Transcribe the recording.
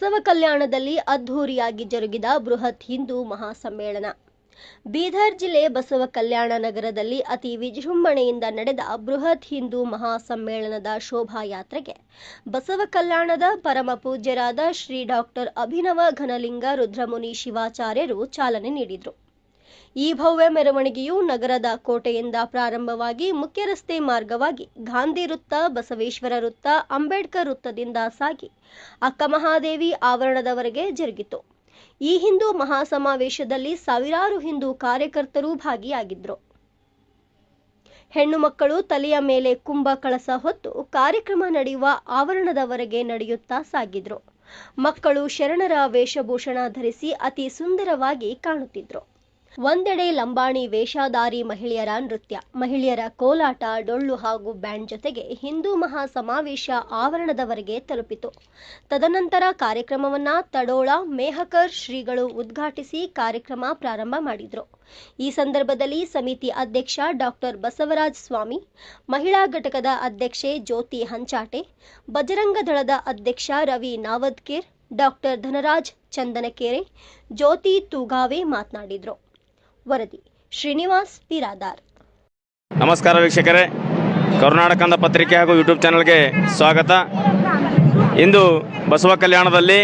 ಬಸವ ಕಲ್ಯಾಣದಲ್ಲಿ ಅದ್ಧೂರಿಯಾಗಿ ಜರುಗಿದ ಬೃಹತ್ ಹಿಂದೂ ಮಹಾಸಮ್ಮೇಳನ. ಬೀದರ್ ಜಿಲ್ಲೆ ಬಸವ ಕಲ್ಯಾಣ ನಗರದಲ್ಲಿ ಅತಿ ವಿಜೃಂಭಣೆಯಿಂದ ನಡೆದ ಬೃಹತ್ ಹಿಂದೂ ಮಹಾಸಮ್ಮೇಳನದ ಶೋಭಾಯಾತ್ರೆಗೆ ಬಸವ ಕಲ್ಯಾಣದ ಪರಮ ಪೂಜ್ಯರಾದ ಶ್ರೀ ಡಾಕ್ಟರ್ ಅಭಿನವ ಘನಲಿಂಗ ರುದ್ರಮುನಿ ಶಿವಾಚಾರ್ಯರು ಚಾಲನೆ ನೀಡಿದರು. ಈ ಭವ್ಯ ಮೆರವಣಿಗೆಯು ನಗರದ ಕೋಟೆಯಿಂದ ಪ್ರಾರಂಭವಾಗಿ ಮುಖ್ಯ ರಸ್ತೆ ಮಾರ್ಗವಾಗಿ ಗಾಂಧಿ ವೃತ್ತ, ಬಸವೇಶ್ವರ ವೃತ್ತ, ಅಂಬೇಡ್ಕರ್ ವೃತ್ತದಿಂದ ಸಾಗಿ ಅಕ್ಕಮಹಾದೇವಿ ಆವರಣದವರೆಗೆ ಜರುಗಿತು. ಈ ಹಿಂದೂ ಮಹಾಸಮಾವೇಶದಲ್ಲಿ ಸಾವಿರಾರು ಹಿಂದೂ ಕಾರ್ಯಕರ್ತರು ಭಾಗಿಯಾಗಿದ್ದರು ಹೆಣ್ಣು ಮಕ್ಕಳು ತಲೆಯ ಮೇಲೆ ಕುಂಭ ಕಳಸ ಹೊತ್ತು ಕಾರ್ಯಕ್ರಮ ನಡೆಯುವ ಆವರಣದವರೆಗೆ ನಡೆಯುತ್ತಾ ಸಾಗಿದ್ರು. ಮಕ್ಕಳು ಶರಣರ ವೇಷಭೂಷಣ ಧರಿಸಿ ಅತಿ ಸುಂದರವಾಗಿ ಕಾಣುತ್ತಿದ್ರು. ಒಂದೆಡೆ ಲಂಬಾಣಿ ವೇಷಧಾರಿ ಮಹಿಳೆಯರ ನೃತ್ಯ, ಮಹಿಳೆಯರ ಕೋಲಾಟ, ಡೊಳ್ಳು ಹಾಗೂ ಬ್ಯಾಂಡ್ ಜೊತೆಗೆ ಹಿಂದೂ ಮಹಾ ಸಮಾವೇಶ ಆವರಣದವರೆಗೆ ತಲುಪಿತು. ತದನಂತರ ಕಾರ್ಯಕ್ರಮವನ್ನ ತಡೋಳ ಮೇಹಕರ್ ಶ್ರೀಗಳು ಉದ್ಘಾಟಿಸಿ ಕಾರ್ಯಕ್ರಮ ಪ್ರಾರಂಭ ಮಾಡಿದರು. ಈ ಸಂದರ್ಭದಲ್ಲಿ ಸಮಿತಿ ಅಧ್ಯಕ್ಷ ಡಾಕ್ಟರ್ ಬಸವರಾಜ ಸ್ವಾಮಿ, ಮಹಿಳಾ ಘಟಕದ ಅಧ್ಯಕ್ಷೆ ಜ್ಯೋತಿ ಹಂಚಾಟೆ, ಬಜರಂಗ ದಳದ ಅಧ್ಯಕ್ಷ ರವಿ ನಾವದ್ಕೇರ್ ಡಾಕ್ಟರ್ ಧನರಾಜ್ ಚಂದನಕೆರೆ, ಜ್ಯೋತಿ ತೂಗಾವೆ ಮಾತನಾಡಿದರು. ವರದಿ. ಶ್ರೀನಿವಾಸ್ ಬಿರಾದಾರ್ ನಮಸ್ಕಾರ ವೀಕ್ಷಕರೇ. ಕರ್ನಾಟಕದ ಪತ್ರಿಕೆ ಹಾಗೂ ಯೂಟ್ಯೂಬ್ ಚಾನಲ್ಗೆ ಸ್ವಾಗತ. ಇಂದು ಬಸವ ಕಲ್ಯಾಣದಲ್ಲಿ